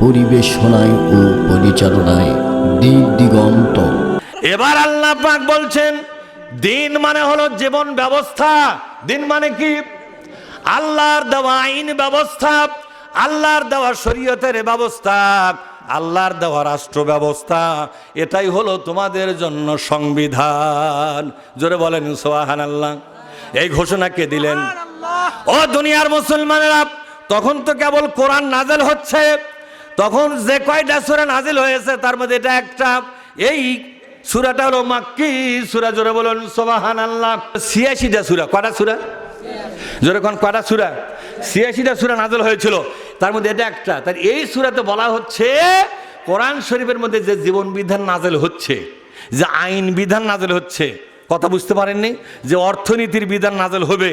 পরিবেশনায় ও পরিচালনায় দিক দিগন্ত। এবার আল্লাহ পাক বলছেন দিন মানে হলো জীবন ব্যবস্থা। দিন মানে কি? আল্লাহর দেওয়া আইন ব্যবস্থা আল্লাহর দেওয়া শরীয়তের ব্যবস্থা আল্লাহর দেওয়া রাষ্ট্র ব্যবস্থা এটাই হলো তোমাদের জন্য সংবিধান। জোরে বলেন সোহান আল্লাহ এই ঘোষণা কে দিলেন? ও দুনিয়ার মুসলমানেরা, তখন তো কেবল কোরআন নাজেল হচ্ছে, তখন যে কয়টা সুরা নাজিল হয়েছে, তার মধ্যে এটা একটা। এই সুরাটা হলো মাক্কি, সুরা জোরে বলুন সোবাহান আল্লাহ ছিয়াশিটা সুরা কটা সুরা? জোরে কোন কটা সুরা? ছিয়াশিটা সুরা নাজল হয়েছিল, তার মধ্যে এটা একটা। তার এই সুরাতে বলা হচ্ছে, কোরআন শরীফের মধ্যে যে জীবন বিধান নাজেল হচ্ছে, যে আইন বিধান নাজেল হচ্ছে কথা বুঝতে পারেননি? যে অর্থনীতির বিধান নাজেল হবে।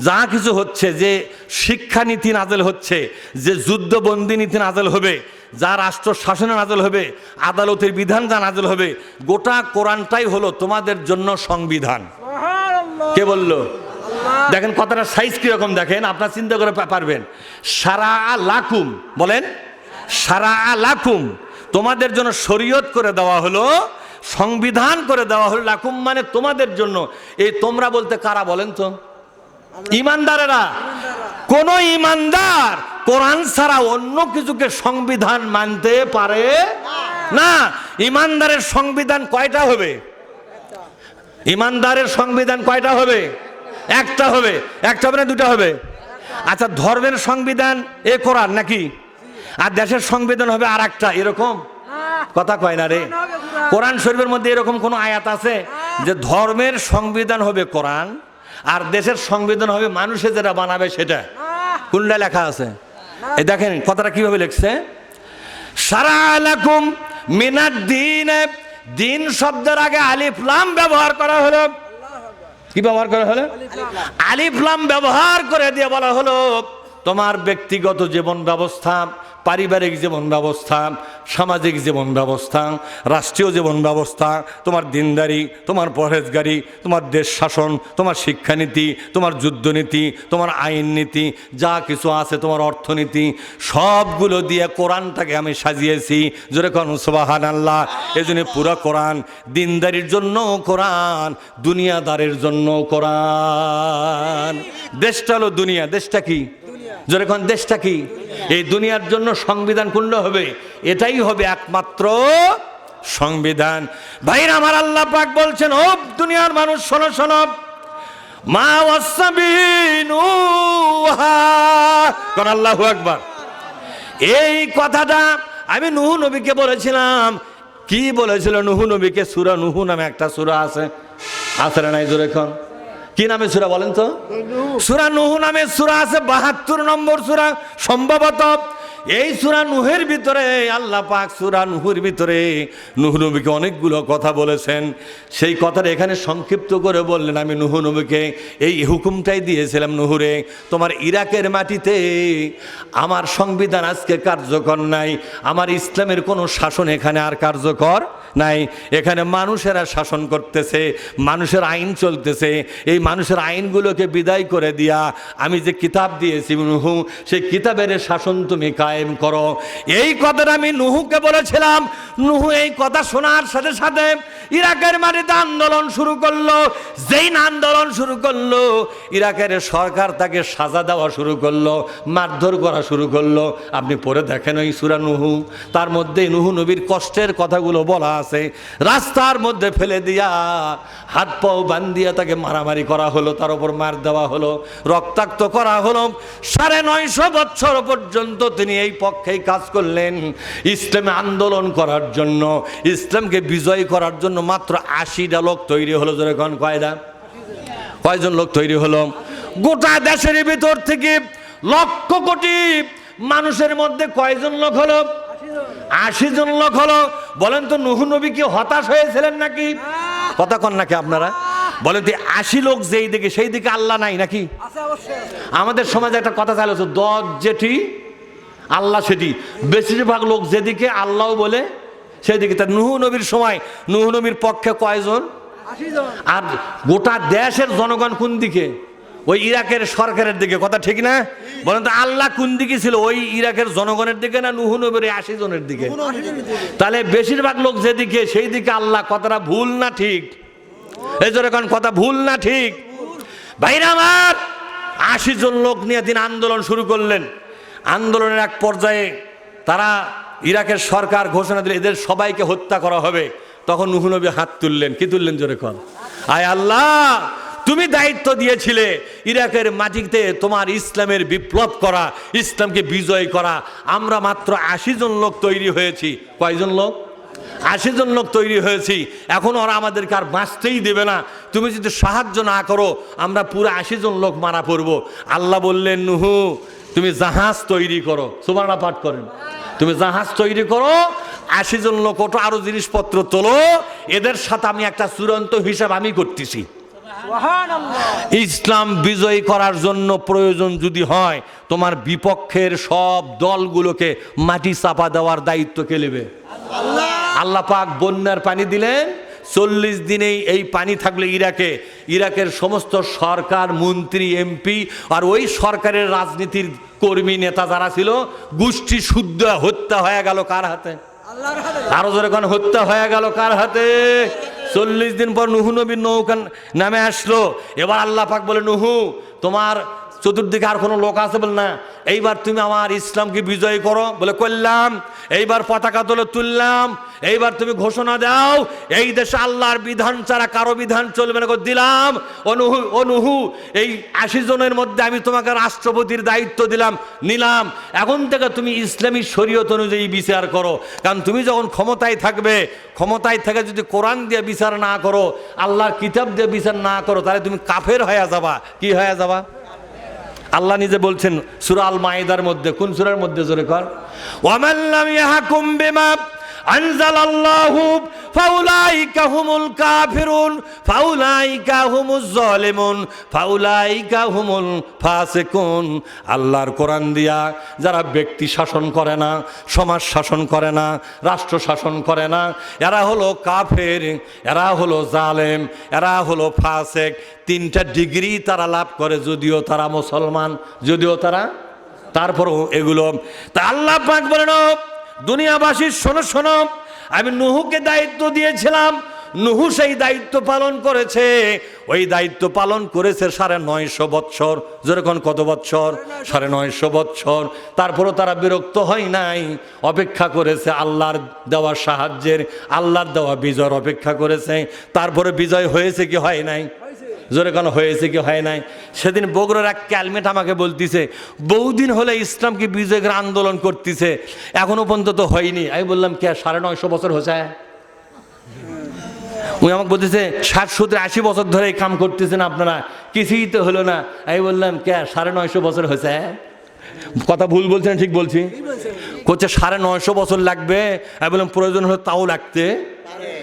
যা কিছু হচ্ছে যে শিক্ষানীতি নাজেল হচ্ছে যে যুদ্ধবন্দি নীতি নাজেল হবে যা রাষ্ট্র শাসনে নাজেল হবে আদালতের বিধান যা নাজেল হবে গোটা কোরআনটাই হলো তোমাদের জন্য সংবিধান। কে বলল? দেখেন কথাটা সাইজ কীরকম দেখেন আপনার চিন্তা করে পারবেন। সারা লাকুম বলেন। সারা লাকুম তোমাদের জন্য শরীয়ত করে দেওয়া হলো সংবিধান করে দেওয়া হলো লাকুম মানে তোমাদের জন্য। এই তোমরা বলতে কারা বলেন তো? ইমানদারেরা। কোন ইমানদার কোরআন ছাড়া অন্য কিছুকে সংবিধান মানতে পারে না। ইমানদারের সংবিধান কয়টা হবে? ইমানদারের সংবিধান কয়টা হবে? একটা হবে। একটা হবে না দুটা হবে? আচ্ছা ধর্মের সংবিধান এ কোরআন নাকি? আর দেশের সংবিধান হবে আর একটা এরকম? কথা কয় না রে? কোরআন শরীফের মধ্যে এরকম কোনো আয়াত আছে যে ধর্মের সংবিধান হবে কোরআন আর দেশের সংবিধান হবে মানুষে যেটা বানাবে সেটা? কোনটা লেখা আছে? এই দেখেন কথাটা কীভাবে লিখছে? সারা আলাকুম মিনাদ দিন। দিন শব্দের আগে আলিফলাম ব্যবহার করা হলো। কি ব্যবহার করা হলো? আলিফলাম ব্যবহার করে দিয়ে বলা হলো, তোমার ব্যক্তিগত জীবন ব্যবস্থা, পারিবারিক জীবন ব্যবস্থা সামাজিক জীবন ব্যবস্থা, রাষ্ট্রীয় জীবন ব্যবস্থা, তোমার দিনদারি, তোমার পরহেজগারি, তোমার দেশ শাসন, তোমার শিক্ষানীতি, তোমার যুদ্ধনীতি, তোমার আইন নীতি যা কিছু আছে তোমার অর্থনীতি, সবগুলো দিয়ে কোরআনটাকে আমি সাজিয়েছি। জোরে কোন সুবাহান আল্লাহ এই জন্য পুরো কোরআন, দিনদারির জন্য কোরআন, দুনিয়াদারের জন্য কোরআন। দেশটা হলো দুনিয়া, দেশটা কি? কোন দেশটা কি? এই দুনিয়ার জন্য সংবিধান কোনটা হবে। এটাই হবে একমাত্র সংবিধান। ভাইরা, আমার আল্লাহ পাক বলছেন, ও দুনিয়ার মানুষ, শোনো শোনো। মা আল্লাহু আকবার। এই কথাটা আমি নুহু নবীকে বলেছিলাম। কি বলেছিল নুহু নবীকে? সুরা নুহু নামে একটা সুরা আছে। না নাই জোরে এখন কি নামে সুরা বলেন তো? সুরা নুহু নামে সুরা আছে বাহাত্তর নম্বর সুরা সম্ভবত এই সুরা নুহের ভিতরে, আল্লাহ পাক সুরা নুহুর ভিতরে নুহু নবীকে অনেকগুলো কথা বলেছেন। সেই কথাটা এখানে সংক্ষিপ্ত করে বললেন, আমি নুহু নবীকে এই হুকুমটাই দিয়েছিলাম নুহুরে, তোমার ইরাকের মাটিতে আমার সংবিধান আজকে কার্যকর নাই, আমার ইসলামের কোনো শাসন এখানে আর কার্যকর নাই। এখানে মানুষেরা শাসন করতেছে, মানুষের আইন চলতেছে, এই মানুষের আইনগুলোকে বিদায় করে দিয়া আমি যে কিতাব দিয়েছি নুহু, সেই কিতাবের শাসন তুমি কায়েম করো। এই কথাটা আমি নুহুকে বলেছিলাম। নুহু এই কথা শোনার সাথে সাথে ইরাকের মাটিতে আন্দোলন শুরু করল, যেই না আন্দোলন শুরু করল, ইরাকের সরকার তাকে সাজা দেওয়া শুরু করল, মারধর করা শুরু করল। আপনি পড়ে দেখেন ওই সুরা নুহু। তার মধ্যে নুহু নবীর কষ্টের কথাগুলো বলা আছে। রাস্তার মধ্যে ফেলে দিয়া হাত পাও বান্ধিয়া তাকে মারামারি করা হলো, তার উপর মার দেওয়া হলো, রক্তাক্ত করা হলো। সাড়ে নয়শো বছর পর্যন্ত তিনি এই পক্ষেই কাজ করলেন। ইসলামে আন্দোলন করার জন্য ইসলামকে বিজয় করার জন্য মাত্র আশিটা লোক তৈরি হলো যেরকম কয়দা? কয়জন লোক তৈরি হলো? গোটা দেশের ভিতর থেকে লক্ষ কোটি মানুষের মধ্যে কয়জন লোক হলো? আশি জন লোক হলো। বলেন তো নুহু নবী কি হতাশ হয়েছিলেন নাকি? কথা কন নাকি আপনারা? বলেন তো আশি লোক যেই দিকে সেই দিকে আল্লাহ নাই নাকি? আমাদের সমাজে একটা কথা চালু আছে দশ যেটি আল্লাহ সেটি বেশিরভাগ লোক যেদিকে আল্লাহ বলে সেদিকে। তা নুহু নবীর সময় নুহু নবীর পক্ষে কয়জন? আর গোটা দেশের জনগণ কোন দিকে? ওই ইরাকের সরকারের দিকে। কথা ঠিক না? বলেন তো আল্লাহ কোন দিকে ছিল? ওই ইরাকের জনগণের দিকে না নুহু নবীর আশি জনের দিকে? তাহলে বেশিরভাগ লোক যেদিকে সেই দিকে আল্লাহ। কথাটা ভুল না ঠিক? এই জন্য এখন কথা ভুল না ঠিক? ভাইরা আমার আশি জন লোক নিয়ে তিনি আন্দোলন শুরু করলেন। আন্দোলনের এক পর্যায়ে তারা ইরাকের সরকার ঘোষণা দিল, এদের সবাইকে হত্যা করা হবে। তখন নুহু নবী হাত তুললেন, কি তুললেন জোরে কর? আয় আল্লাহ, তুমি দায়িত্ব দিয়েছিলে ইরাকের মাটিতে তোমার ইসলামের বিপ্লব করা, ইসলামকে বিজয় করা। আমরা মাত্র আশি জন লোক তৈরি হয়েছি। কয়জন লোক? আশি জন লোক তৈরি হয়েছি। এখন ওরা আমাদেরকে আর বাঁচতেই দেবে না। তুমি যদি সাহায্য না করো, আমরা পুরো আশি জন লোক মারা পড়ব। আল্লাহ বললেন, নুহু তুমি জাহাজ তৈরি করো। সুবর্ণা পাঠ করেন। তুমি জাহাজ তৈরি করো আশি জন লোক ওটো আরও জিনিসপত্র তোলো। এদের সাথে আমি একটা চূড়ান্ত হিসাব আমি করতেছি। ইসলাম বিজয়ী করার জন্য প্রয়োজন যদি হয় তোমার বিপক্ষের সব দলগুলোকে মাটি চাপা দেওয়ার দায়িত্ব কে নেবে? আল্লাহ পাক বন্যার পানি দিলেন চল্লিশ দিনেই এই পানি থাকলে ইরাকে ইরাকের সমস্ত সরকার মন্ত্রী এমপি আর ওই সরকারের রাজনীতির কর্মী নেতা যারা ছিল গোষ্ঠী শুদ্ধ হত্যা হয়ে গেল কার হাতে? আরও জোরে কোন হত্যা হয়ে গেল কার হাতে? চল্লিশ দিন পর নুহু নবীর নৌকান নামে আসলো। এবার আল্লাহ পাক বলে নুহু তোমার চতুর্দিকে আর কোনো লোক আছে বল না। এইবার তুমি আমার ইসলামকে বিজয় করো, বলে করলাম। এইবার পতাকা তোলে তুললাম। এইবার তুমি ঘোষণা দাও, এই দেশে আল্লাহর বিধান ছাড়া কারও বিধান চলবে না দিলাম। অনুহু অনুহু, এই আশি জনের মধ্যে আমি তোমাকে রাষ্ট্রপতির দায়িত্ব দিলাম, নিলাম। এখন থেকে তুমি ইসলামী শরীয়ত অনুযায়ী বিচার করো। কারণ তুমি যখন ক্ষমতায় থাকবে, ক্ষমতায় থেকে যদি কোরআন দিয়ে বিচার না করো, আল্লাহর কিতাব দিয়ে বিচার না করো, তাহলে তুমি কাফের হয়ে যাবা। কি হয়ে যাবা? আল্লাহ নিজে বলছেন, সুরা আল মায়েদার মধ্যে, কোন সুরার মধ্যে জোরে কর? ওয়ামাল্লাম ইয়াহাকুম বিমা আনজালাল্লাহু ফাউলাইকা হুমুল কাফিরুন, ফাউলাইকা হুমুজ জালিমুন, ফাউলাইকা হুমুল ফাসিকুন। আল্লাহর কোরআন দিয়া যারা ব্যক্তি শাসন করে না, সমাজ শাসন করে না, রাষ্ট্র শাসন করে না, এরা হলো কাফের, এরা হলো জালেম, এরা হলো ফাসেক। তিনটা ডিগ্রি তারা লাভ করে, যদিও তারা মুসলমান, যদিও তারা তারপরও এগুলো। তা আল্লাহ পাক বলেন, "ও দুনিয়াবাসীর শোনো শোনো আমি নুহুকে দায়িত্ব দিয়েছিলাম। নুহু সেই দায়িত্ব পালন করেছে। ওই দায়িত্ব পালন করেছে সাড়ে নয়শো বৎসর। যেরকম কত বৎসর? সাড়ে নয়শো বৎসর। তারপরও তারা বিরক্ত হয় নাই। অপেক্ষা করেছে আল্লাহর দেওয়া সাহায্যের, আল্লাহর দেওয়া বিজয়ের অপেক্ষা করেছে। তারপরে বিজয় হয়েছে কি হয় নাই? জোরে কেন, হয়েছে কি, হয় নাই? সেদিন বগুড়ার এক ক্যালমেট আমাকে বলতিছে, বহুদিন হলে ইসলামকে বিজয়ের আন্দোলন করতেছে, এখনও পর্যন্ত তো হয়নি। আমি বললাম, কে, সাড়ে নয়শো বছর হয়েছে? উনি আমাকে বলতেছে, ষাট, সত্তর, আশি বছর ধরে এই কাম করতেছেন আপনারা, কিছুই তো হলো না। আমি বললাম, কে, সাড়ে নয়শো বছর হয়েছে? কথা ভুল বলছেন, ঠিক বলছি? করছে সাড়ে নয়শো বছর লাগবে। এবং প্রয়োজন হলে তাও লাগতে।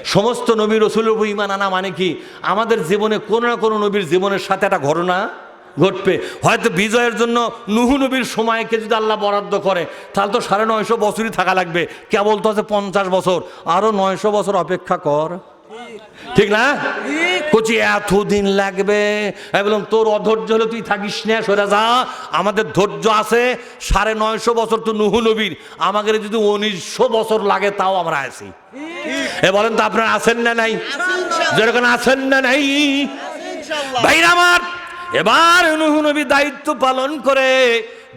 সমস্ত নবী রসুল ইমান আনা মানে কি? আমাদের জীবনে কোনো না কোনো নবীর জীবনের সাথে একটা ঘটনা ঘটবে। হয়তো বিজয়ের জন্য নুহু নবীর সময়কে যদি আল্লাহ বরাদ্দ করে, তাহলে তো সাড়ে নয়শো বছরই থাকা লাগবে। কেবল তো আছে পঞ্চাশ বছর। আরও নয়শো বছর অপেক্ষা কর। ঠিক না? কচি, এতদিন লাগবে। বললাম, তোর অধৈর্য হলে তুই থাকিস না সরে যা। আমাদের ধৈর্য আছে, সাড়ে নয়শো বছর তো নুহু নবীর। আমাদের যদি উনিশশো বছর লাগে, তাও আমরা আছি। এ বলেন তো, আপনারা আছেন না নাই? যেরকম আছেন না নাই? ভাইরা আমার, এবার নুহু নবী দায়িত্ব পালন করে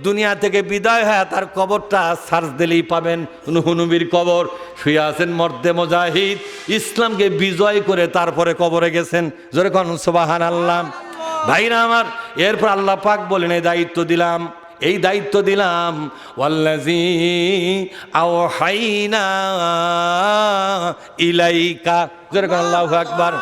দুনিয়া থেকে বিদায় হয় তার কবরটা সার্চ দিলেই পাবেন নুহু নবীর কবর। শুয়ে আছেন মর্দে মুজাহিদ। ইসলামকে বিজয় করে তারপরে কবরে গেছেন। জোরে কন সুবাহান আল্লাহ ভাইরা আমার, এরপর আল্লাহ পাক বলেন, এই দায়িত্ব দিলাম, এই দায়িত্ব দিলাম। ওয়াল্লাজি আওহাইনা ইলাইকা। আল্লাহু আকবার।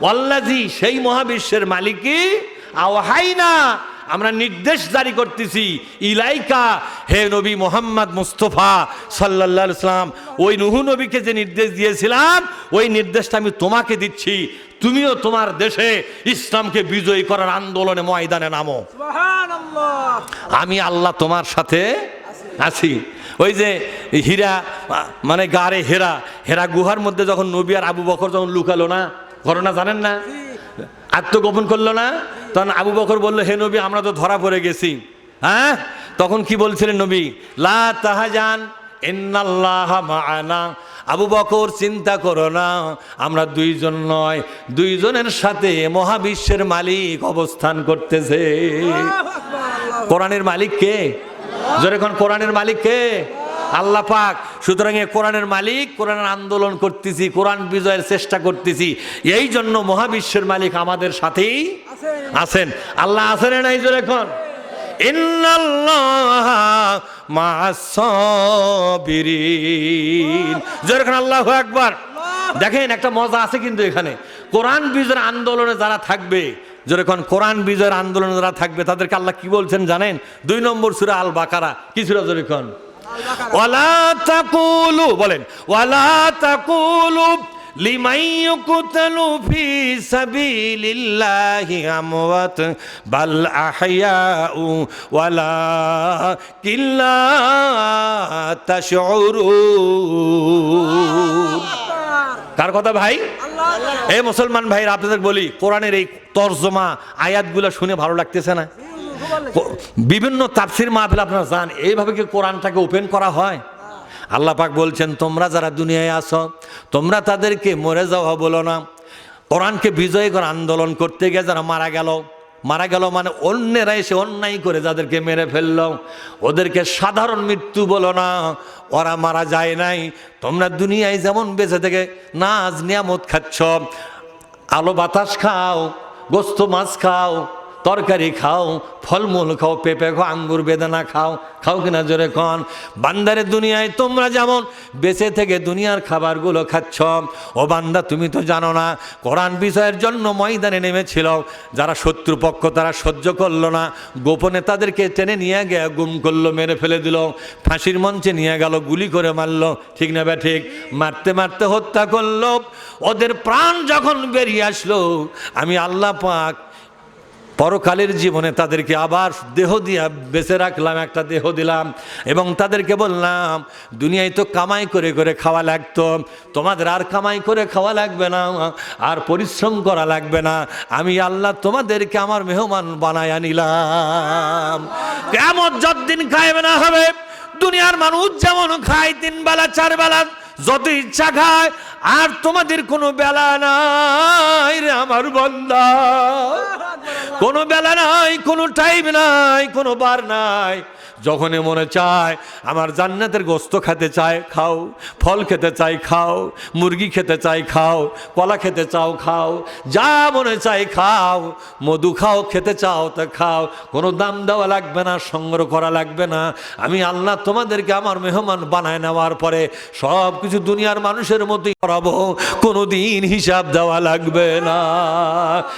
ওয়াল্লাজি সেই মহাবিশ্বের মালিকই আওহাইনা আমরা নির্দেশ জারি করতেছি ইলাইকা হে নবী মোহাম্মদ মুস্তফা সাল্লাহ সাল্লাম ওই নুহু নবীকে যে নির্দেশ দিয়েছিলাম ওই নির্দেশটা আমি তোমাকে দিচ্ছি। তুমিও তোমার দেশে ইসলামকে বিজয়ী করার আন্দোলনে ময়দানে নামো। আমি আল্লাহ তোমার সাথে আছি। ওই যে হীরা মানে গারে হেরা হেরা গুহার মধ্যে যখন নবী আর আবু বকর যখন লুকালো না ঘটনা জানেন না? আত্মগোপন করল না? তখন আবু বকর বলল, হে নবী, আমরা তো ধরা পড়ে গেছি। হ্যাঁ? তখন কি বলছিলেন নবী? লা তাহাজান, ইন্নাল্লাহ মাআনা। আবু বকর, চিন্তা করো না, আমরা দুইজন নয়, দুইজনের সাথে মহাবিশ্বের মালিক অবস্থান করতেছে। কোরআনের মালিক কে? যেরকম কোরআনের মালিক কে? আল্লাহ পাক। সুতরাং এ কোরআনের মালিক, কোরআনের আন্দোলন করতেছি, কোরআন বিজয়ের চেষ্টা করতেছি। এই জন্য মহাবিশ্বের মালিক আমাদের সাথেই আছেন? আল্লাহ আছেন নাই যেরকম যেরকম আল্লাহ একবার দেখেন একটা মজা আছে কিন্তু এখানে। কোরআন বিজয়ের আন্দোলনে যারা থাকবে যেরকম কোরআন বিজয়ের আন্দোলনে যারা থাকবে তাদেরকে আল্লাহ কি বলছেন জানেন? দুই নম্বর সুরা আল বাকারা কি সুরা যেরকম ওয়ালা তাকুলু বলেন ওয়ালা তাকুলু লিমাই ইউকতালু ফি সাবিলিল্লাহি আমওয়াত বাল আহইয়াউ ওয়ালা কিল্লা তাশউরুন কার কথা ভাই? এ মুসলমান ভাইরা আপনাদের বলি কোরআনের এই তর্জমা আয়াতগুলো শুনে ভালো লাগতেছে না। বিভিন্ন তাফসির মাহফিল আপনারা জান এইভাবে কি কোরআনটাকে ওপেন করা হয়? আল্লাহ পাক বলছেন তোমরা যারা দুনিয়ায় আসো তোমরা তাদেরকে মরে যাওয়া বলো না। কোরআনকে বিজয় করে আন্দোলন করতে গিয়ে যারা মারা গেল মারা গেল মানে অন্যেরা এসে অন্যায় করে যাদেরকে মেরে ফেলল। ওদেরকে সাধারণ মৃত্যু বলো না, ওরা মারা যায় নাই। তোমরা দুনিয়ায় যেমন বেঁচে থেকে নাজ নিয়ামত খাচ্ছ, আলো বাতাস খাও, গোস্ত মাছ খাও তরকারি খাও, ফলমূল খাও, পেঁপে খাও, আঙ্গুর বেদানা খাও খাও কিনা জোরে কন। বান্দারের দুনিয়ায় তোমরা যেমন বেঁচে থেকে দুনিয়ার খাবারগুলো খাচ্ছ, ও বান্দা তুমি তো জানো না, কোরআন বিষয়ের জন্য ময়দানে নেমেছিল। যারা শত্রুপক্ষ তারা সহ্য করল না, গোপনে তাদেরকে টেনে নিয়ে গিয়ে গুম করল, মেরে ফেলে দিল, ফাঁসির মঞ্চে নিয়ে গেল, গুলি করে মারলো। ঠিক না ঠিক? মারতে মারতে হত্যা করল। ওদের প্রাণ যখন বেরিয়ে আসলো, আমি আল্লাহ পাক পরকালের জীবনে তাদেরকে আবার দেহ দিয়া বেঁচে রাখলাম, একটা দেহ দিলাম এবং তাদেরকে বললাম, দুনিয়ায় তো কামাই করে করে খাওয়া লাগতো। তোমাদের আর কামাই করে খাওয়া লাগবে না, আর পরিশ্রম করা লাগবে না। আমি আল্লাহ তোমাদেরকে আমার মেহমান বানায় আনিলাম কেমন যতদিন খাইবে না হবে, দুনিয়ার মানুষ যেমন খায় তিন বেলা, চার বেলা যত ইচ্ছা খায়, আর তোমাদের কোনো বেলা নাই রে আমার বন্দা কোনো বেলা নাই, কোনো টাইম নাই, কোনো বার নাই। যখনই মনে চায়, আমার জান্নাতের গোস্ত খেতে চায়, খাও। ফল খেতে চাই খাও। মুরগি খেতে চাই খাও। কলা খেতে চাও, খাও। যা মনে চাই খাও। মধু খাও, খেতে চাও, তা খাও। কোনো দাম দেওয়া লাগবে না, সংগ্রহ করা লাগবে না। আমি আল্লাহ তোমাদেরকে আমার মেহমান বানায় নেওয়ার পরে সব কিছু দুনিয়ার মানুষের মতোই করাবো কোনো দিন হিসাব দেওয়া লাগবে না।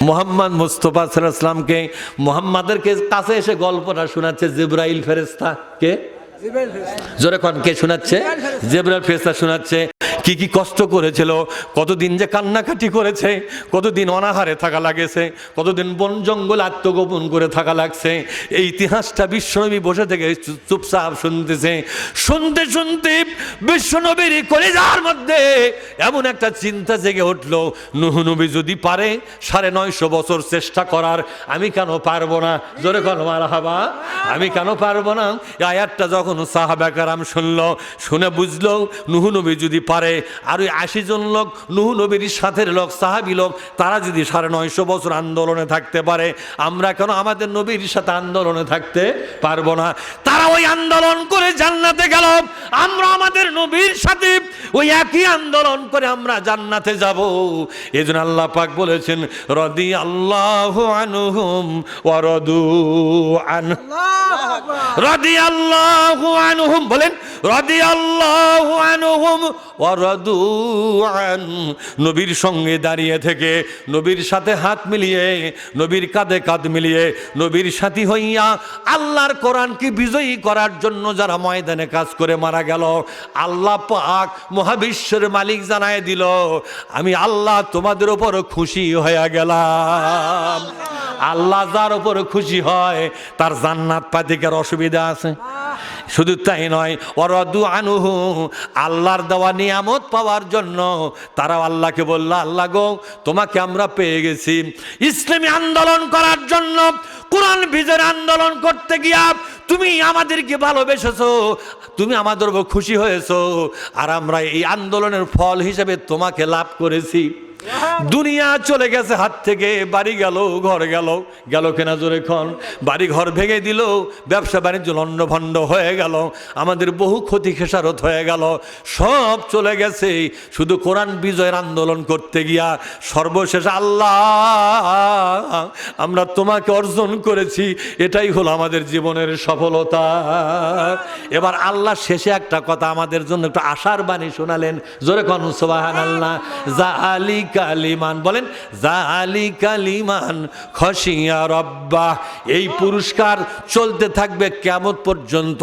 মোহাম্মদ মুস্তফা সাল্লামকে মোহাম্মদের কাছে এসে গল্পটা শোনাচ্ছে জিব্রাইল ফেরেস্তা কে জোরে কে শোনাচ্ছে? জেব্রাইল ফেরেস্তা শোনাচ্ছে, কি কি কষ্ট করেছিল, কতদিন যে কান্নাকাটি করেছে, কতদিন অনাহারে থাকা লাগেছে, কতদিন বন জঙ্গল আত্মগোপন করে থাকা লাগছে, এই ইতিহাসটা বিশ্বনবী বসে থেকে চুপচাপ শুনতেছে। শুনতে শুনতে বিশ্বনবীর কলেজার মধ্যে এমন একটা চিন্তা জেগে উঠল, নুহ নবী যদি পারে সাড়ে নয়শো বছর চেষ্টা করার, আমি কেন পারব না? জোরে মারা হাবা আমি কেন পারব না? আয়াতটা যখন সাহাবাকারাম শুনলো শুনে বুঝলো নুহু নবী যদি পারে আর ওই আশি জন লোক নুহু নবীর সাথের লোক সাহাবি লোক তারা যদি সাড়ে নয়শো বছর আন্দোলনে থাকতে পারে আমরা কেন আমাদের নবীর সাথে আন্দোলনে থাকতে পারব না? তারা ওই আন্দোলন করে জান্নাতে গেল আমরা আমাদের নবীর সাথে ওই একই আন্দোলন করে আমরা জান্নাতে যাব। এই জন্য আল্লাহ পাক বলেছেন রদি আল্লাহ আনহুম ওয়ারদু আন রদি আল্লাহ আনহুম বলেন রদি আল্লাহ আনহুম নবীর সঙ্গে দাঁড়িয়ে থেকে, নবীর সাথে হাত মিলিয়ে, নবীর কাঁধে কাঁধ মিলিয়ে, নবীর সাথী হইয়া আল্লাহর কোরআনকে বিজয়ী করার জন্য যারা ময়দানে কাজ করে মারা গেল, আল্লাহ পাক মহাবিশ্বের মালিক জানায় দিল, আমি আল্লাহ তোমাদের ওপর খুশি হয়ে গেলাম। আল্লাহ যার ওপর খুশি হয়, তার জান্নাত পাতিকার অসুবিধা আছে। শুধু তাই নয় অরদু আনুহু, আল্লাহর দেওয়া নিয়ামত পাওয়ার জন্য তারাও আল্লাহকে বলল, আল্লাহ গো, তোমাকে আমরা পেয়ে গেছি। ইসলামী আন্দোলন করার জন্য, কোরআন বিজয়ের আন্দোলন করতে গিয়া তুমি আমাদেরকে ভালোবেসেছো, তুমি আমাদের খুশি হয়েছো, আর আমরা এই আন্দোলনের ফল হিসেবে তোমাকে লাভ করেছি। দুনিয়া চলে গেছে, হাত থেকে বাড়ি গেল, ঘর গেল। গেল কেনা জোরে খন। বাড়ি ঘর ভেঙে দিল, ব্যবসা বাণিজ্য লণ্ডভণ্ড হয়ে গেল। আমাদের বহু ক্ষতি খেসারত হয়ে গেল। সব চলে গেছে, শুধু কোরআন বিজয়ের আন্দোলন করতে গিয়া। সর্বশেষ আল্লাহ, আমরা তোমাকে অর্জন করেছি। এটাই হলো আমাদের জীবনের সফলতা। এবার আল্লাহ শেষে একটা কথা আমাদের জন্য একটু আশার বাণী শোনালেন। জোরে কন সোবাহান আল্লাহ জা আলী কালিমান, বলেন জা আলী কালিমান খসিয়া রব্বা এই পুরস্কার চলতে থাকবে কেমন পর্যন্ত।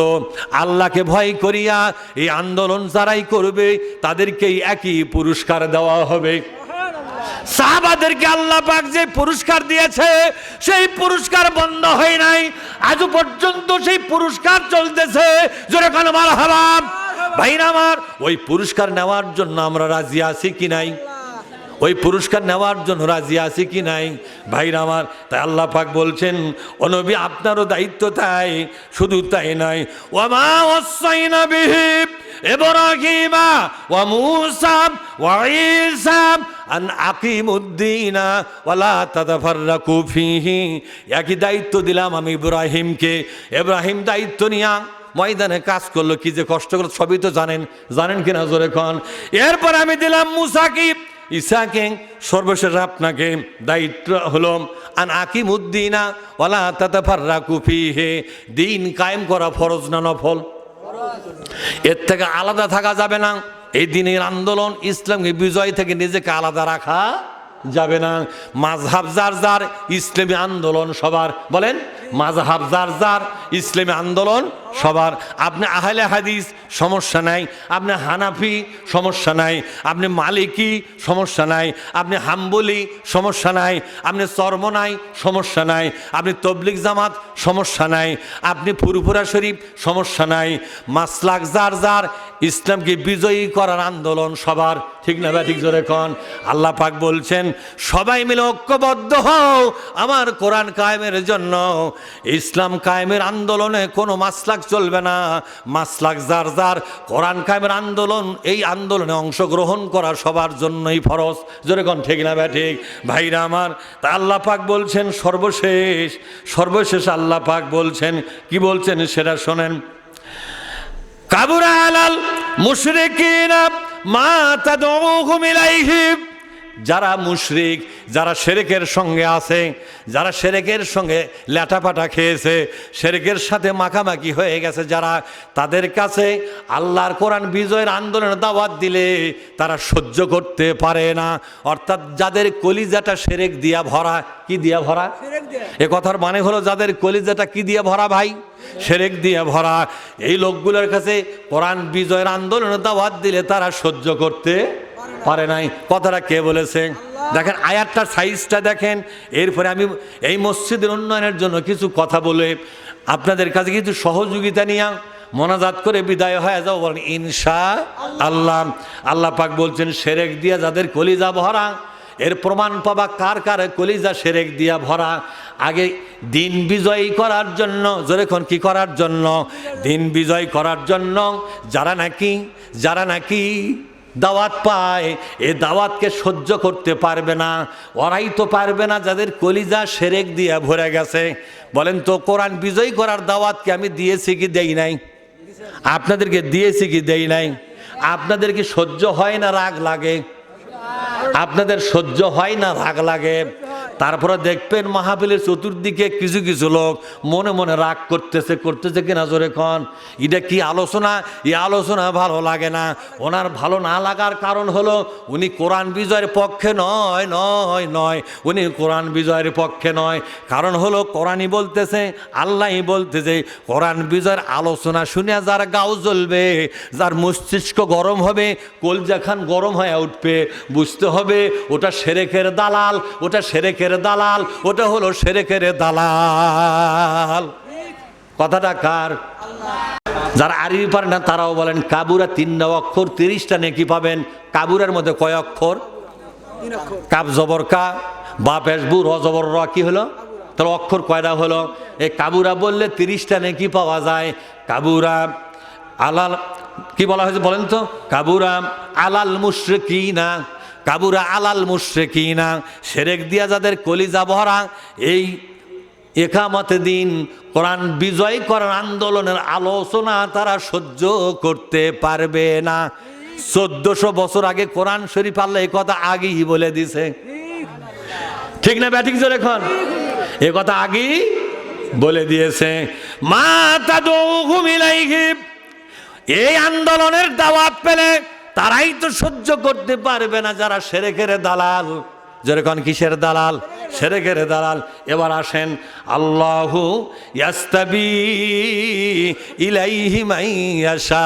আল্লাহকে ভয় করিয়া এই আন্দোলন যারাই করবে, তাদেরকেই একই পুরস্কার দেওয়া হবে। সাহাবাদেরকে আল্লাহ পাক যে পুরস্কার দিয়েছে, সেই পুরস্কার বন্ধ হয় নাই। আজও পর্যন্ত সেই পুরস্কার চলতেছে। জোরে কান মার ভাইরা আমার, ওই পুরস্কার নেওয়ার জন্য আমরা রাজি আছি কি নাই? ওই পুরস্কার নেওয়ার জন্য রাজি আছি কি নাই? ভাইরা আমার, তাই আল্লাহ পাক বলছেন অনবী আপনারও দায়িত্ব তাই, শুধু তাই নাই ওয়ামা ওয়াসাইনা বিহি ইব্রাহিমা ওয়া মূসা ওয়া ঈসা আন আকিমুদ্দিনা ওয়ালা তাতাফাররাকু ফীহি। একই দায়িত্ব দিলাম আমি ইব্রাহিমকে। ইব্রাহিম দায়িত্ব নিয়া ময়দানে কাজ করল, কি যে কষ্ট করল সবই তো জানেন। জানেন কিনা জোরে কন? এরপর আমি দিলাম মুসাকে ইসাকে সর্বশেষ আপনাকে দায়িত্ব হলো, আন আকিম উদ্দিনা ওলা তাতাফার রাকুফি হে দিন কায়েম করা ফরজ না নফল এর থেকে আলাদা থাকা যাবে না। এই দিনের আন্দোলন ইসলামকে বিজয় থেকে নিজেকে আলাদা রাখা যাবে না। মাঝহাব যার যার ইসলামী আন্দোলন সবার, বলেন মাঝহাব যার যার, ইসলামী আন্দোলন সবার। আপনি আহলে হাদিস, সমস্যা নাই। আপনি হানাফি, সমস্যা নাই। আপনি মালিকি, সমস্যা নাই। আপনি হাম্বলি, সমস্যা নাই। আপনি চর্মনাই, সমস্যা নাই। আপনি তবলিক জামাত, সমস্যা নাই। আপনি ফুরফুরা শরীফ, সমস্যা নাই। মাসলাক যার যার, ইসলামকে বিজয়ী করার আন্দোলন সবার। ঠিক না ঠিক জোরে কন। আল্লাহ পাক বলছেন, সবাই মিলে ঐক্যবদ্ধ হও আমার কোরআন কায়েমের জন্য। ইসলাম কায়েমের আন্দোলনে কোনো মাসলাক চলবে না। মাসলাক যার যার, কোরআন কায়েমের আন্দোলন, এই আন্দোলনে অংশগ্রহণ করা সবার জন্যই ফরজ। জোরে কন ঠিক না ঠিক। ভাইরা আমার, তা আল্লাহ পাক বলছেন সর্বশেষ সর্বশেষ আল্লাহ পাক বলছেন, কি বলছেন সেটা শোনেন। কাবুরা আলাল মুশরিকিনা, মা তাদউহুম ইলাইহি যারা মুশরিক যারা সেরেকের সঙ্গে আছে যারা সেরেকের সঙ্গে ল্যাটাপাটা খেয়েছে সেরেকের সাথে মাখামাখি হয়ে গেছে যারা তাদের কাছে আল্লাহর কোরআন বিজয়ের আন্দোলনের দাওয়াত দিলে তারা সহ্য করতে পারে না। অর্থাৎ যাদের কলিজাটা সেরেক দিয়া ভরা কি দিয়া ভরা? এ কথার মানে হলো যাদের কলিজাটা কি দিয়ে ভরা ভাই? সেরেক দিয়ে ভরা। এই লোকগুলোর কাছে কোরআন বিজয়ের আন্দোলনের দাওয়াত দিলে তারা সহ্য করতে পারে নাই। কথাটা কে বলেছে? দেখেন আয়াতটার সাইজটা দেখেন। এরপরে আমি এই মসজিদের উন্নয়নের জন্য কিছু কথা বলে আপনাদের কাছে কিছু সহযোগিতা নিয়ে মনাজাত করে বিদায় হয়ে যাও বলেন ইনশা আল্লাহ। আল্লাহ। পাক বলছেন সেরেক দিয়া যাদের কলিজা ভরা এর প্রমাণ পাবা কার কার কলিজা সেরেক দিয়া ভরা। আগে দিন বিজয়ী করার জন্য জোরেখন কি করার জন্য? দিন বিজয় করার জন্য যারা নাকি যারা নাকি দাওয়াত পায়, এ দাওয়াতকে সহ্য করতে পারবে না। ওরাই তো পারবে না যাদের কলিজা সেরেক দিয়ে ভরে গেছে। বলেন তো, কোরআন বিজয়ী করার দাওয়াতকে আমি দিয়েছি কি দেই নাই? আপনাদেরকে দিয়েছি কি দেই নাই? আপনাদের কি সহ্য হয় না রাগ লাগে? আপনাদের সহ্য হয় না রাগ লাগে? তারপরে দেখবেন মাহাবিলের চতুর্দিকে কিছু কিছু লোক মনে মনে রাগ করতেছে করতেছে কিনা জোরে কন? এটা কি আলোচনা? এই আলোচনা ভালো লাগে না। ওনার ভালো না লাগার কারণ হলো উনি কোরআন বিজয়ের পক্ষে নয় নয় নয়। উনি কোরআন বিজয়ের পক্ষে নয়। কারণ হলো কোরআনই বলতেছে, আল্লাহই বলতেছে, কোরআন বিজয়ের আলোচনা শুনে যার গাও জ্বলবে, যার মস্তিষ্ক গরম হবে কলজা খান গরম হয়ে উঠবে, বুঝতে হবে ওটা সেরেকের দালাল, ওটা সেরেকের দালাল ওটা হলো সেরেকের দালাল। কথাটা কার? যারা আরবি পারেন না তারাও বলেন কাবুরা তিনটা অক্ষর তিরিশটা নেকি পাবেন। কাবুরের মধ্যে কয় অক্ষর? কাব জবর কা বা পেশবু র জবর র কি হলো? তাহলে অক্ষর কয়টা হলো? এই কাবুরা বললে তিরিশটা নেকি পাওয়া যায়। কাবুরা আলাল কি বলা হয়েছে বলেন তো? কাবুরা আলাল মুশ্রিকিনা। কাবুরা আলাল মুশ্রিকিনা, সেরেক দিয়া যাদের কলিজা ভরা এই একামতে দিন কোরআন বিজয় করার আন্দোলনের আলোচনা তারা সহ্য করতে পারবে না। চোদ্দশো বছর আগে কোরআন শরীফ আল্লাহ এই কথা আগেই বলে দিছে। ঠিক না ব্যাটিক জোর এখন? এ কথা আগেই বলে দিয়েছে। মা ঘুমিলাইহি এই আন্দোলনের দাওয়াত পেলে তারাই তো সহ্য করতে পারবে না যারা সেরে কেরে দালাল যেরকম কিসের দালাল? সেরে ঘেরে দালাল। এবার আসেন আল্লাহ ইয়াস্তাবি ইলাইহি মাইয়াশা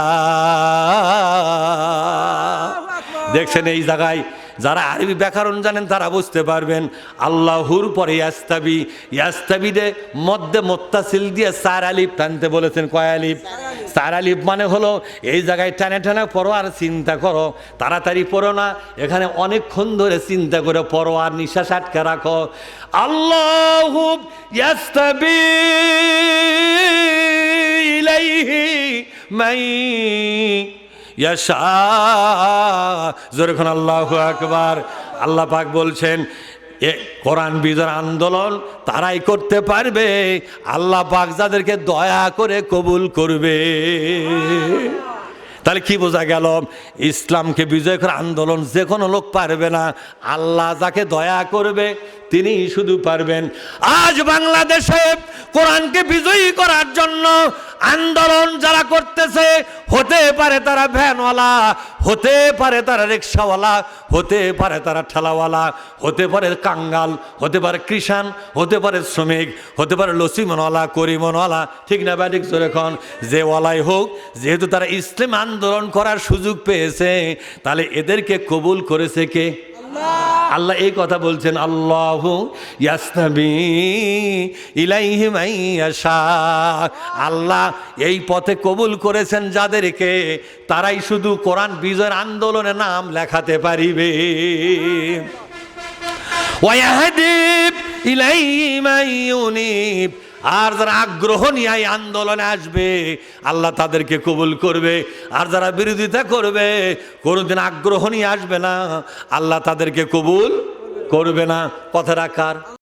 দেখছেন এই জায়গায় যারা আরবি ব্যাকরণ জানেন তারা বুঝতে পারবেন, আল্লাহর পরে ইয়াস্তাবি, ইয়াস্তাবিদে মধ্যে মোত্তাসিল দিয়ে সার আলিফ টানতে বলেছেন, কয় আলিফ? সার আলিফ মানে হলো এই জায়গায় টানে টানে পড়ো আর চিন্তা করো, তাড়াতাড়ি পড়ো না, এখানে অনেকক্ষণ ধরে চিন্তা করে পড়ো আর নিঃশ্বাস আটকে রাখো। আল্লাহ ইয়াস্তাবি ইলাইহি মাই যেরকম আল্লাহ আকবার। আল্লাহ পাক বলছেন, এ কোরআন বিজয় আন্দোলন তারাই করতে পারবে। আল্লাহ পাক যাদেরকে দয়া করে কবুল করবে। তাহলে কি বোঝা গেল? ইসলামকে বিজয় করে আন্দোলন যে কোনো লোক পারবে না। আল্লাহ যাকে দয়া করবে তিনি শুধু পারবেন। আজ বাংলাদেশে কোরআনকে বিজয়ী করার জন্য আন্দোলন যারা করতেছে, হতে পারে তারা ভ্যানওয়ালা, হতে পারে তারা রিক্সাওয়ালা, হতে পারে তারা ঠেলাওয়ালা, হতে পারে কাঙ্গাল, হতে পারে কৃষাণ, হতে পারে শ্রমিক, হতে পারে লসিমনওয়ালা, করিমনওয়ালা। ঠিক না ব্যাটিক এখন যে ওয়ালাই হোক, যেহেতু তারা ইসলাম আন্দোলন করার সুযোগ পেয়েছে, তাহলে এদেরকে কবুল করেছে কে? আল্লাহ এই কথা বলছেন আল্লাহ ইয়াসনাবি ইলাইহি মাইয়াশা আল্লাহ এই পথে কবুল করেছেন যাদেরকে তারাই শুধু কোরআন বিজয়ের আন্দোলনে নাম লেখাতে পারিবে। ওয়াহদিব ইলাইহি মাইয়ুনিব আর যারা আগ্রহ নিয়ে এই আন্দোলনে আসবে, আল্লাহ তাদেরকে কবুল করবে। আর যারা বিরোধিতা করবে, কোনোদিন আগ্রহ নিয়ে আসবে না। আল্লাহ তাদেরকে কবুল করবে না। কথা রাখার